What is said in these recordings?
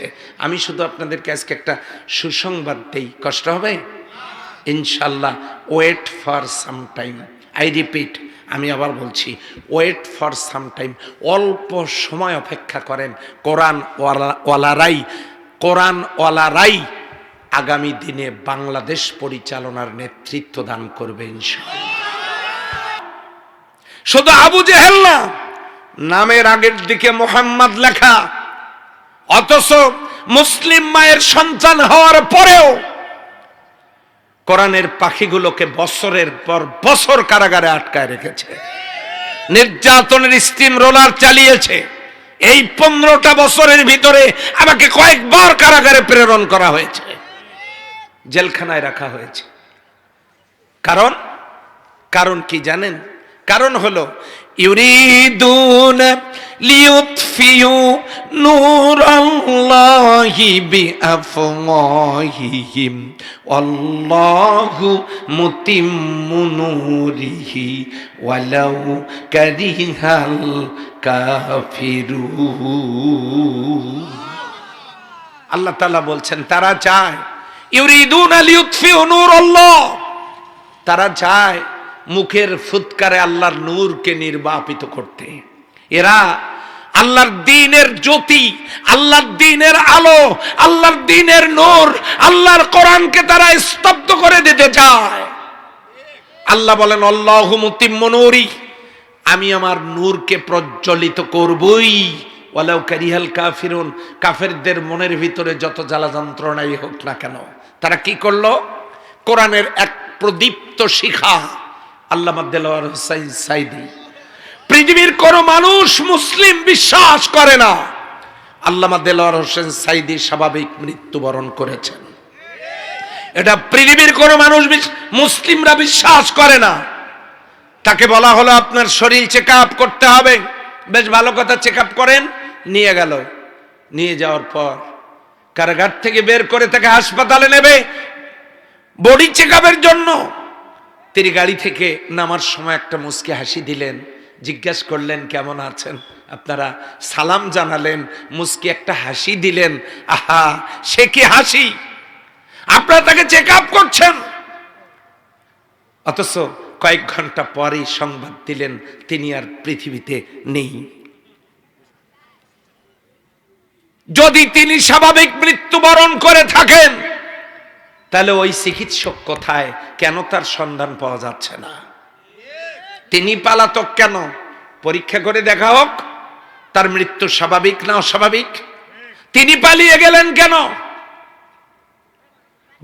হয়েছে আমি শুধু আপনাদেরকে আজকে একটা সুসংবাদ দেই। কষ্ট হবে? ইনশাল্লাহ wait for some time I repeat আমি আবার বলছি ওয়েট ফর সাম টাইম অল্প সময় অপেক্ষা করেন কোরআন ওয়ালা- ওয়ালারাই, কোরআন ওয়ালারাই আগামী দিনে বাংলাদেশ পরিচালনার নেতৃত্ব দান করবে শুধু আবু জেহেল না, নামের আগের দিকে মোহাম্মদ লেখা অথচ মুসলিম মায়ের সন্তান হওয়ার পরেও কোরআনের পাখিগুলোকে বছরের পর বছর কারাগারে আটকায় রেখেছে। নির্যাতনের স্টিম রোলার চালিয়েছে। এই পনেরোটা বছরের ভিতরে আমাকে কয়েকবার কারাগারে প্রেরণ করা হয়েছে। জেলখানায় রাখা হয়েছে। কারণ কারণ কি জানেন? কারণ হলো, ইউরিদুন লিউতফিউ নূরাল্লাহি বিআফওয়াহিহিম। আল্লাহু মুতিম্মু নূরিহি ওয়ালাউ কারিহাল কাফিরুন। আল্লাহ তাআলা বলছেন, তারা চায়, ইউরিদুন লিউতফিউ নূরাল্লাহ। তারা চায় মুখের ফুৎকারে আল্লাহর নূরকে নির্বাপিত করতে। এরা আল্লাহর দিনের জ্যোতি, আল্লাহর দিনের আলো, আল্লাহর দিনের নূর, আল্লাহর কোরআনকে তারা স্তব্ধ করে দিতে চায়। আল্লাহ বলেন, আল্লাহ মুতিম্মনুরি আমি আমার নূরকে প্রজ্বলিত করবই। ওয়ালাউ কারিহাল কাফিরুন, কাফেরদের মনের ভিতরে যত জ্বালা যন্ত্রণাই হোক না কেন, তারা কি করল? কোরআনের এক প্রদীপ্ত শিখা আল্লাহ দেলোয়ার হোসাইন সাইদি, পৃথিবীর কোন মানুষ মুসলিম বিশ্বাস করে না। আল্লামা দেলোয়ার হোসেন সাইদি স্বাভাবিক মৃত্যুবরণ করেছেন। এটা পৃথিবীর কোন মানুষ মুসলিমরা বিশ্বাস করে না। তাকে বলা হলো, আপনার শরীর চেক করতে হবে। বেশ ভালো কথা চেক করেন, নিয়ে গেল। নিয়ে যাওয়ার পর কারাগার থেকে বের করে তাকে হাসপাতালে নেবে। বডি চেক জন্য তিনি গাড়ি থেকে নামার সময় একটা মুসকে হাসি দিলেন, জিজ্ঞাসা করলেন, কেমন আছেন? আপনারা সালাম জানালেন, মুসকি একটা হাসি দিলেন, আহা, সে কি হাসি? আপনারা তাকে চেক আপ করছেন? অথচ কয়েক ঘণ্টা পরেই সংবাদ দিলেন, তিনি আর পৃথিবীতে নেই। যদি তিনি স্বাভাবিক মৃত্যুবরণ করে থাকেন তাহলে ওই চিকিৎসক কোথায়? কেন তার সন্ধান পাওয়া যাচ্ছে না? তিনি পালাতক কেন? পরীক্ষা করে দেখা হোক, তার মৃত্যু স্বাভাবিক না অস্বাভাবিক? তিনি পালিয়ে গেলেন কেন?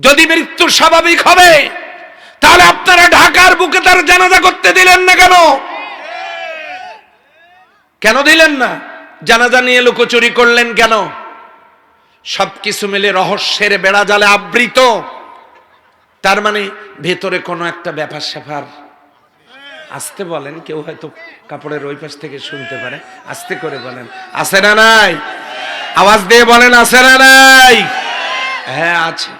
যদি মৃত্যু স্বাভাবিক হবে, তাহলে আপনারা ঢাকার বুকে তার জানাজা করতে দিলেন না কেন? কেন দিলেন না? জানাজা নিয়ে লুকোচুরি করলেন কেন? সবকিছু মিলে রহস্যের বেড়া জালে আবৃত। তার মানে ভেতরে কোনো একটা ব্যাপার স্যাপার আসতে বলেন, কেউ হয়তো কাপড়ের ওই পাশ থেকে শুনতে পারে। আস্তে করে বলেন, আছে না নাই? আওয়াজ দিয়ে বলেন, আছে না নাই? হ্যাঁ আছে।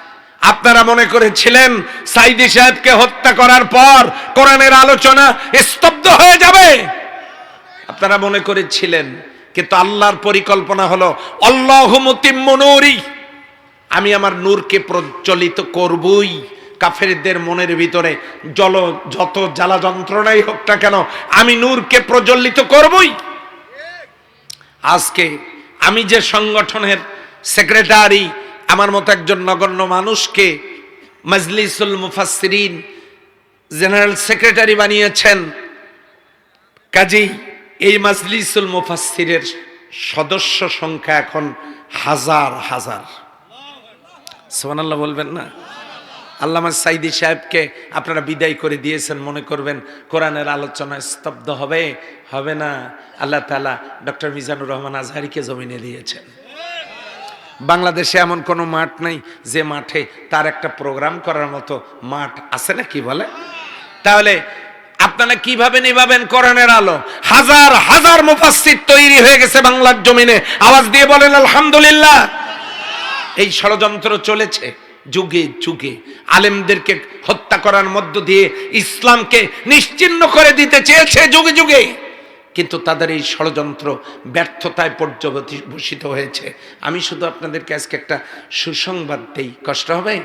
আপনারা মনে করেছিলেন সাইদি সাহেবকে হত্যা করার পর কোরআনের আলোচনা স্তব্ধ হয়ে যাবে? আপনারা মনে করেছিলেন, কিন্তু আল্লাহর পরিকল্পনা হলো আল্লাহ আমি আমার নূরকে প্রজ্বলিত করবই। কাফেরদের মনের ভিতরে জল যত জ্বালা যন্ত্রণাই হোক না কেন, আমি নূরকে প্রজ্বলিত করবই। আজকে আমি যে সংগঠনের সেক্রেটারি, আমার মতো একজন নগণ্য মানুষকে মজলিসুল মুফাসসিরিন জেনারেল সেক্রেটারি বানিয়েছেন। কাজেই এই মাজলিসুল মুফাসসিরের সদস্য সংখ্যা এখন হাজার হাজার। সুবহানাল্লাহ বলবেন না? আল্লামা সাইদি সাহেবকে আপনারা বিদায় করে দিয়েছেন, মনে করবেন কোরআনের আলোচনা স্তব্ধ হবে হবে না। আল্লাহ তালা ডক্টর মিজানুর রহমান আজহারিকে জমিনে দিয়েছেন। বাংলাদেশে এমন কোনো মাঠ নেই যে মাঠে তার একটা প্রোগ্রাম করার মতো মাঠ আছে না কি বলে? তাহলে আপনারা কীভাবে নিভাবেন কোরআনের আলো? হাজার হাজার মুফাসসির তৈরি হয়ে গেছে বাংলার জমিনে। আওয়াজ দিয়ে বলেন, আলহামদুলিল্লাহ। এই ষড়যন্ত্র চলেছে। যুগে যুগে আলেমদেরকে হত্যা করার মধ্য দিয়ে ইসলামকে নিশ্চিন্ন করে দিতে চেয়েছে যুগে যুগে। কিন্তু তাদের এই ষড়যন্ত্র ব্যর্থতায় পর্যবসিত হয়েছে। আমি শুধু আপনাদেরকে আজকে একটা সুসংবাদ দেই। কষ্ট হবে?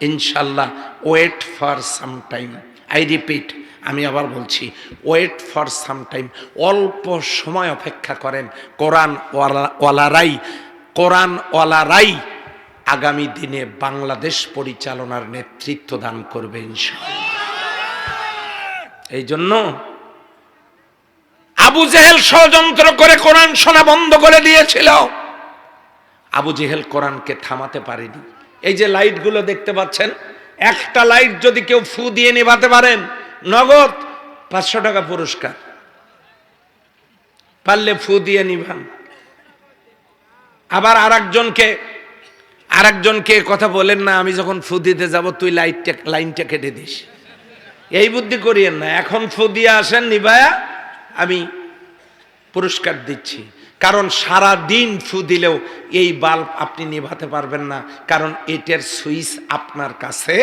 ইনশাল্লাহ wait for some time I repeat আমি আবার বলছি ওয়েট ফর সাম টাইম অল্প সময় অপেক্ষা করেন কোরআন ওয়ালা- ওয়ালারাই। কোরআন ওয়ালারাই আগামী দিনে বাংলাদেশ পরিচালনার নেতৃত্ব দান করবে ইনশাল্লাহ এই জন্য আবু জেহেল ষড়যন্ত্র করে কোরআন শোনা বন্ধ করে দিয়েছিল। আবু জেহেল কোরআনকে থামাতে পারেনি। এই যে লাইটগুলো দেখতে পাচ্ছেন, একটা লাইট যদি কেউ ফু দিয়ে নেভাতে পারেন, নগদ পাঁচশো টাকা পুরস্কার। পারলে ফু দিয়ে নিভান। আবার আর একজনকে আর একজনকে কথা বলেন না, আমি যখন ফু দিতে যাব, তুই লাইটটা লাইনটা কেটে দিস। এই বুদ্ধি করিয়েন না, এখন ফু দিয়ে আসেন নিভায়া আমি পুরস্কার দিচ্ছি। কারণ সারা দিন ফু দিলেও এই বাল্ব আপনি নিভাতে পারবেন না, কারণ এটার সুইচ আপনার কাছে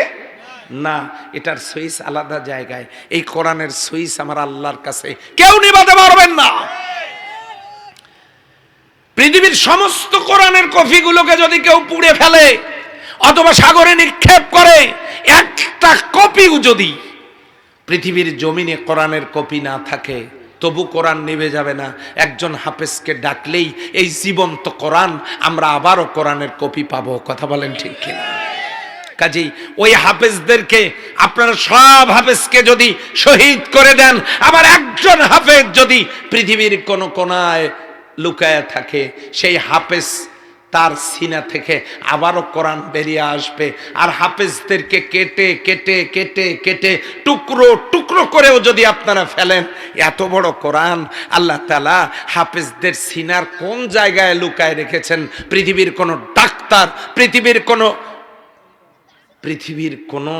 না, এটার সুইচ আলাদা জায়গায়। এই কোরআনের সুইচ আমার আল্লাহর কাছে। কেউ নিভাতে পারবেন না। পৃথিবীর সমস্ত কোরআনের কপিগুলোকে যদি কেউ পুড়ে ফেলে, অথবা সাগরে নিক্ষেপ করে, একটা কপিও যদি পৃথিবীর জমিনে কোরআনের কপি না থাকে, তবু কোরআন নেবে যাবে না। একজন হাফেজকে ডাকলেই এই জীবন্ত কোরআন, আমরা আবারও কোরআনের কপি পাবো। কথা বলেন ঠিক কিনা? কাজেই ওই হাফেজদেরকে আপনারা সব হাফেজকে যদি শহীদ করে দেন, আবার একজন হাফেজ যদি পৃথিবীর কোন কোনায় লুকায় থাকে, সেই হাফেজ তার সিনা থেকে আবারও কোরআন বেরিয়ে আসবে। আর হাফেজদেরকে কেটে কেটে কেটে কেটে টুকরো টুকরো করেও যদি আপনারা ফেলেন, এত বড় কোরআন আল্লাহ তালা হাফেজদের সিনার কোন জায়গায় লুকায় রেখেছেন? পৃথিবীর কোনো ডাক্তার, পৃথিবীর কোনো পৃথিবীর কোনো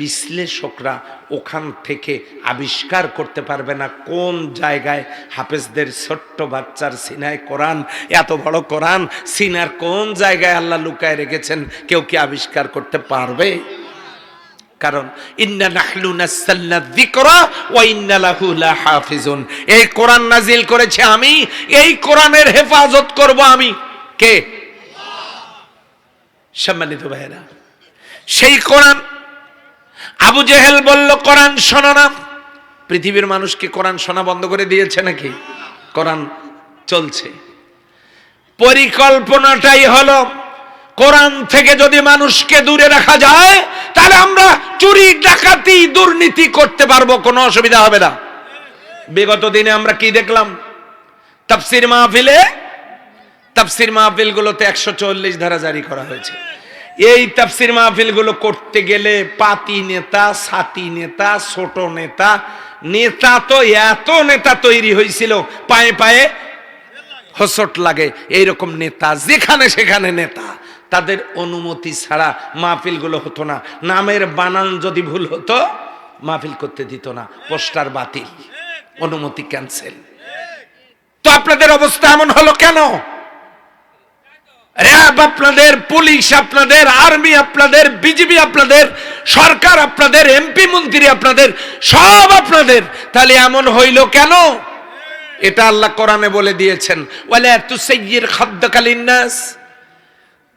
বিশ্লেষকরা ওখান থেকে আবিষ্কার করতে পারবে না কোন জায়গায় হাফেজদের ছোট্ট বাচ্চার সিনায় কোরআন, এত বড় কোরআন, সিনার কোন জায়গায় আল্লাহ লুকায় রেখেছেন, কেউ কি আবিষ্কার করতে পারবে? কারণ এই কোরআন নাজিল করেছে আমি, এই কোরআনের হেফাজত করব আমি। কে? সম্মানিত ভাইয়েরা, সেই কোরআন আবু জেহেল বলল, কোরআন শোনো না। পৃথিবীর মানুষকে কোরআন শোনা বন্ধ করে দিয়েছে নাকি? কোরআন চলছে। পরিকল্পনাটাই হলো, কোরআন থেকে যদি মানুষকে দূরে রাখা যায়, তাহলে আমরা চুরি, ডাকাতি, দুর্নীতি করতে পারব, কোনো অসুবিধা হবে না। বিগত দিনে আমরা কি দেখলাম? তাফসির মাহফিলে, তাফসির মাহফিলগুলোতে একশো চল্লিশ ধারা জারি করা হয়েছে। এই তাফসির মাহফিলগুলো করতে গেলে পাতি নেতা সাতি নেতা, ছোট নেতা নেতা তো এত নেতা তৈরি হয়েছিল, পায়ে পায়ে হসট লাগে, এইরকম নেতা, যেখানে সেখানে নেতা। তাদের অনুমতি ছাড়া মাহফিলগুলো হতো না। নামের বানান যদি ভুল হতো, মাহফিল করতে দিত না। পোস্টার বাতিল, অনুমতি ক্যান্সেল। তো আপনাদের অবস্থা এমন হলো কেন? র্যাব আপনাদের, পুলিশ আপনাদের, আর্মি আপনাদের, বিজিবি আপনাদের, সরকার আপনাদের, এমপি মন্ত্রী আপনাদের, সব আপনাদের। তাহলে এমন হইল কেন? এটা আল্লাহ কোরআনে বলে দিয়েছেন বলে ওয়ালা তুসাইয়ির খাদ্দাকালিন নাস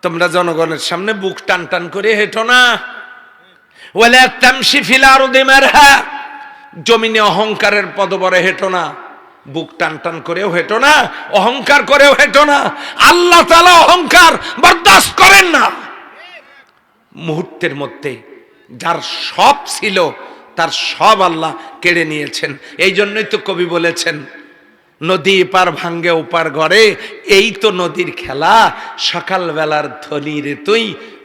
তোমরা জনগণের সামনে বুক টান টান করে হেঁটো না। ওয়ালা তামশি ফিল আরদি মারহা। জমিনে অহংকারের পদবরে হেঁটো না। বুক টান টান করেও হেঁটো না, অহংকার করেও হেঁটো না। আল্লাহ তালা অহংকার বরদাস্ত করেন না। মুহূর্তের মধ্যে যার সব ছিল, তার সব আল্লাহ কেড়ে নিয়েছেন। এই জন্যই তো কবি বলেছেন, নদী এপার ভাঙ্গে ওপার ঘরে এই তো নদীর খেলা, সকালবেলার ধনী রে তুই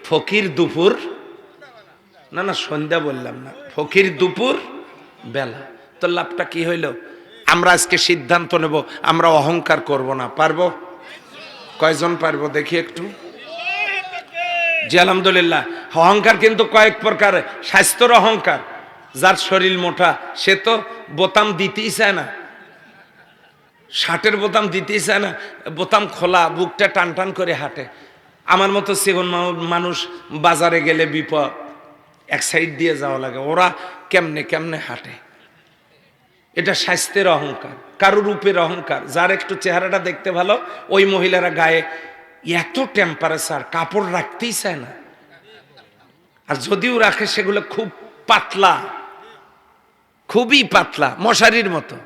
ফকির দুপুর। না না, সন্ধ্যা বললাম না, ফকির দুপুর বেলা। তো লাভটা কি হইল? আমরা আজকে সিদ্ধান্ত নেব, আমরা অহংকার করব না। পারব? কয়জন পারব? দেখি একটু। জি, আলহামদুলিল্লাহ। অহংকার কিন্তু কয়েক প্রকার। স্বাস্থ্যর অহংকার, যার শরীর মোটা, সে তো বোতাম দিতেই চায় না। শার্টের বোতাম দিতেই চায় না, বোতাম খোলা, বুকটা টান টান করে হাঁটে। আমার মতো সেগুন মানুষ বাজারে গেলে বিপদ, এক সাইড দিয়ে যাওয়া লাগে। ওরা কেমনে কেমনে হাঁটে? এটা স্বাস্থ্যের অহংকার, কারও রূপের অহংকার। যার একটু চেহারাটা দেখতে ভালো, ওই মহিলারা গায়ে এত টেম্পারেচার কাপড় রাখতেই চায় না। আর যদিও রাখে, সেগুলো খুব পাতলা, খুবই পাতলা, মশারির মতো।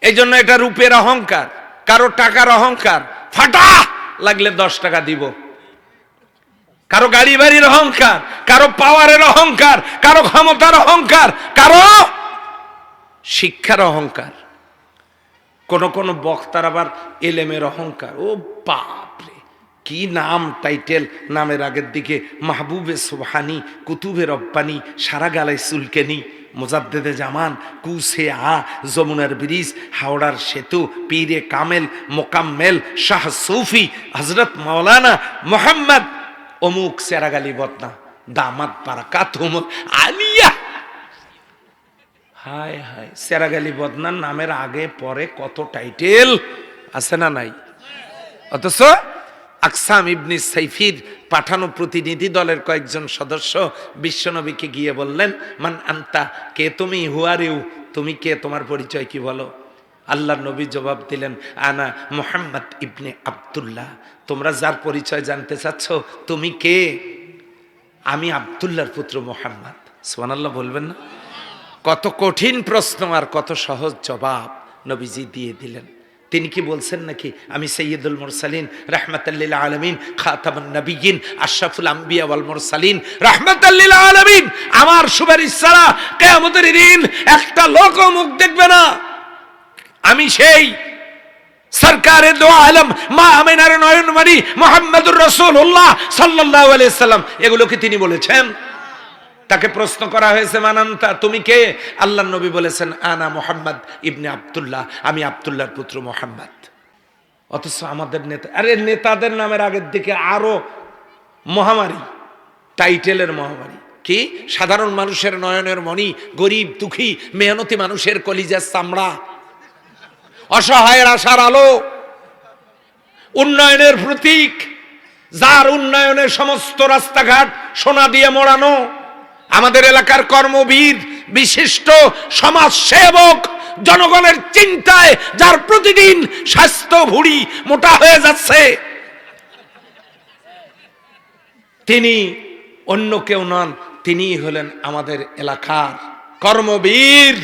এই জন্য এটা রূপের অহংকার, কারও টাকার অহংকার। ফাটা! লাগলে দশ টাকা দিব। কারও গাড়ি বাড়ির অহংকার, কারও পাওয়ারের অহংকার, কারও ক্ষমতার অহংকার, কারও শিক্ষার অহংকার। কোন কোন বক্তার আবার এলেমের অহংকার। ও বাপরে, কি নাম টাইটেল নামের আগের দিকে? মাহবুবে সোহানি কুতুবে রব্বানি সারা গালায় চুলকেনি মোজাদ্দেদে জামান, কুসে আ, যমুনার ব্রিজ, হাওড়ার সেতু, পীরে কামেল, মোকাম্মেল, শাহ সুফি হজরত মাওলানা মোহাম্মদ, অমুক সেরাগালি বদনা, দামাত বারাকাত আলিয়া! হায় হায় সেরাগালি বদনার নামের আগে, পরে কত টাইটেল আছে না নাই? অথচ আকসাম ইবনি সাইফির পাঠানো প্রতিনিধি দলের কয়েকজন সদস্য বিশ্বনবীকে গিয়ে বললেন, মান আন্তা, কে তুমি? হুয়ারিউ তুমি কে? তোমার পরিচয় কি বলো? আল্লাহ নবী জবাব দিলেন, আনা মোহাম্মদ ইবনে আব্দুল্লাহ। তোমরা যার পরিচয় জানতে চাচ্ছ, তুমি কে? আমি আব্দুল্লাহর পুত্র মোহাম্মদ। সোহানাল্লাহ বলবেন না? কত কঠিন প্রশ্ন আর কত সহজ জবাব নবীজি দিয়ে দিলেন। তিনি কি বলছেন নাকি? আমি সৈয়দুল মুরসালিন, রহমতাল্লিল আলমিন খাতাবুন নবীন আশরাফুল আম্বিয়া ওয়াল মুরসালিন, রহমতাল্লিল আলমিন। আমার সুপারিশ ছাড়া কেয়ামতের দিন একটা লোক মুখ দেখবে না। আমি সেই সরকারে দো আলম, মা আমিনার নয়নমণি, মোহাম্মদুর রসুল্লাহ সাল্লাহ আলিয়া সাল্লাম। এগুলোকে তিনি বলেছেন? তাকে প্রশ্ন করা হয়েছে, মানান্তা, তুমি কে? আল্লাহ নবী বলেছেন, আনা মোহাম্মদ ইবনে আবদুল্লাহ, আমি আবদুল্লাহর পুত্র মোহাম্মদ। অথচ আমাদের নেতা, আরে নেতাদের নামের আগের দিকে আরও মহামারী, টাইটেলের মহামারী। কি? সাধারণ মানুষের নয়নের মণি, গরিব, দুঃখী, মেহনতি মানুষের কলিজার চামড়া। অসহায়ের আশার আলো। উন্নয়নের প্রতীক, যার উন্নয়নের সমস্ত রাস্তাঘাট সোনা দিয়ে মোড়ানো। আমাদের এলাকার কর্মবীর, বিশিষ্ট সমাজ সেবক জনগণের চিন্তায় যার প্রতিদিন স্বাস্থ্য ভুড়ি মোটা হয়ে যাচ্ছে। তিনি অন্য কেউ নন তিনি হলেন আমাদের এলাকার কর্মবীর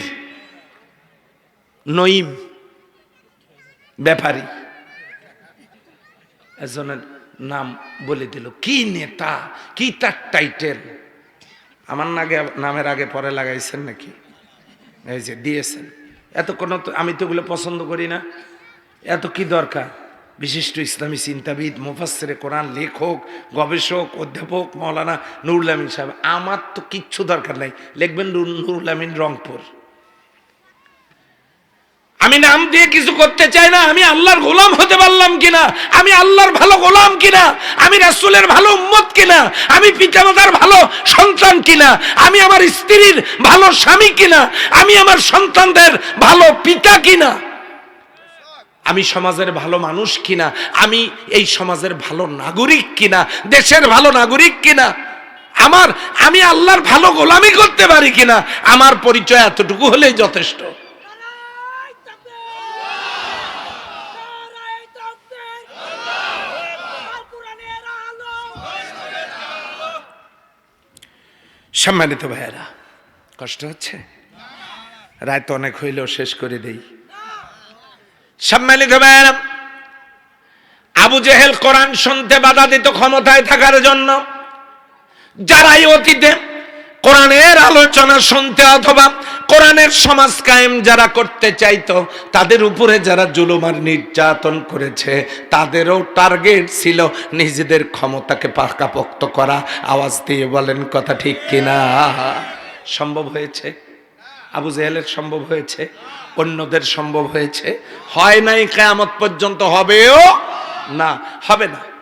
নইম ব্যাপারী। একজনের নাম বলে দিল, কি নেতা? কি তার টাইটেল আমার নাগে নামের আগে পরে লাগাইছেন নাকি? এই যে দিয়েছেন। এত কোনো আমি তো ওগুলো পছন্দ করি না। এত কি দরকার? বিশিষ্ট ইসলামী চিন্তাবিদ মুফাসরে কোরআন লেখক, গবেষক, অধ্যাপক, মৌলানা নুরুল আমিন সাহেব। আমার তো কিচ্ছু দরকার নাই। লিখবেন নুর- নুরুল আমিন রংপুর। আমি নাম দিয়ে কিছু করতে চাই না, আমি আল্লাহর গোলাম হতে পারলাম কিনা? আমি আল্লাহর ভালো গোলাম কিনা? আমি রাসূলের ভালো উম্মত কিনা? আমি পিতামাতার ভালো সন্তান কিনা? আমি আমার স্ত্রীর ভালো স্বামী কিনা? আমি আমার সন্তানদের ভালো পিতা কিনা? আমি সমাজের ভালো মানুষ কিনা? আমি এই সমাজের ভালো নাগরিক কিনা? দেশের ভালো নাগরিক কিনা? আমার, আমি আল্লাহর ভালো গোলামি করতে পারি কিনা? আমার পরিচয় এতটুকু হলেই যথেষ্ট নারায় তাকবীর! নারায় তাকবীর! আল কোরআনের আলো! সম্মানিত ভাইয়েরা, কষ্ট হচ্ছে? রায় তো অনেক হইলেও শেষ করে দেই। সম্মানিত ভাইয়েরা, আবু জেহেল কোরআন শুনতে বাধা দিত ক্ষমতায় থাকার জন্য। যারাই অতীতে কোরআনের আলোচনা শুনতে অথবা কোরআনের সমাজ কায়েম যারা করতে চাইতো, তাদের উপরে যারা জুলুমার নির্যাতন করেছে, তাদেরও টার্গেট ছিল নিজেদের ক্ষমতাকে পাকাপোক্ত করা। আওয়াজ দিয়ে বলেন, কথা ঠিক কিনা? সম্ভব হয়েছে? আবু জেহেলের সম্ভব হয়েছে? অন্যদের সম্ভব হয়েছে? হয় নাই, কেয়ামত পর্যন্ত হবেও না? হবে না।